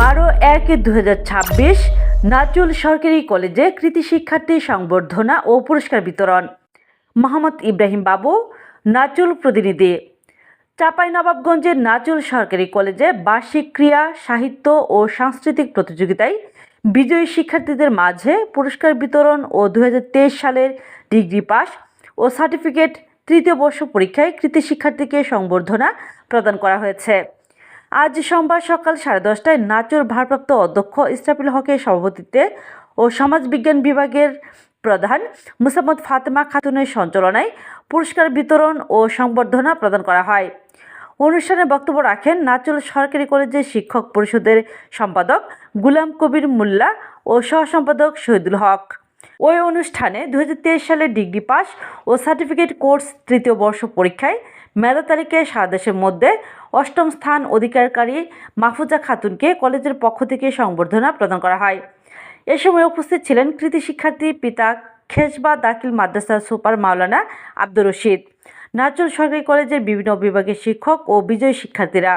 বারো এক দু নাচুল সরকারি কলেজে কৃতি শিক্ষার্থী সংবর্ধনা ও পুরস্কার বিতরণ। মোহাম্মদ ইব্রাহিম বাবু নাচুল প্রতিনিধি। চাঁপাইনবাবগঞ্জের নাচুল সরকারি কলেজে বার্ষিক ক্রীড়া, সাহিত্য ও সাংস্কৃতিক প্রতিযোগিতায় বিজয়ী শিক্ষার্থীদের মাঝে পুরস্কার বিতরণ ও দু হাজার তেইশ সালের ডিগ্রি পাস ও সার্টিফিকেট তৃতীয় বর্ষ পরীক্ষায় কৃতি শিক্ষার্থীকে সংবর্ধনা প্রদান করা হয়েছে। আজ সোমবার সকাল সাড়ে দশটায় নাচুর ভারপ্রাপ্ত অধ্যক্ষ ইসরাফিল হকের সভাপতিত্বে ও সমাজবিজ্ঞান বিভাগের প্রধান মুসাম্মদ ফাতেমা খাতুনের সঞ্চালনায় পুরস্কার বিতরণ ও সংবর্ধনা প্রদান করা হয়। অনুষ্ঠানে বক্তব্য রাখেন নাচুল সরকারি কলেজের শিক্ষক পরিষদের সম্পাদক গুলাম কবির মোল্লা ও সহসম্পাদক শহীদুল হক। ওই অনুষ্ঠানে দু হাজার তেইশ সালে ডিগ্রি পাস ও সার্টিফিকেট কোর্স তৃতীয় বর্ষ পরীক্ষায় মেধা তালিকায় সারা দেশের মধ্যে অষ্টম স্থান অধিকারকারী মাহফুজা খাতুনকে কলেজের পক্ষ থেকে সংবর্ধনা প্রদান করা হয়। এ সময় উপস্থিত ছিলেন কৃতি শিক্ষার্থী পিতা খেসবা দাখিল মাদ্রাসার সুপার মাওলানা আব্দুর রশিদ। নাচুল সরকারি কলেজের বিভিন্ন বিভাগের শিক্ষক ও বিজয়ী শিক্ষার্থীরা।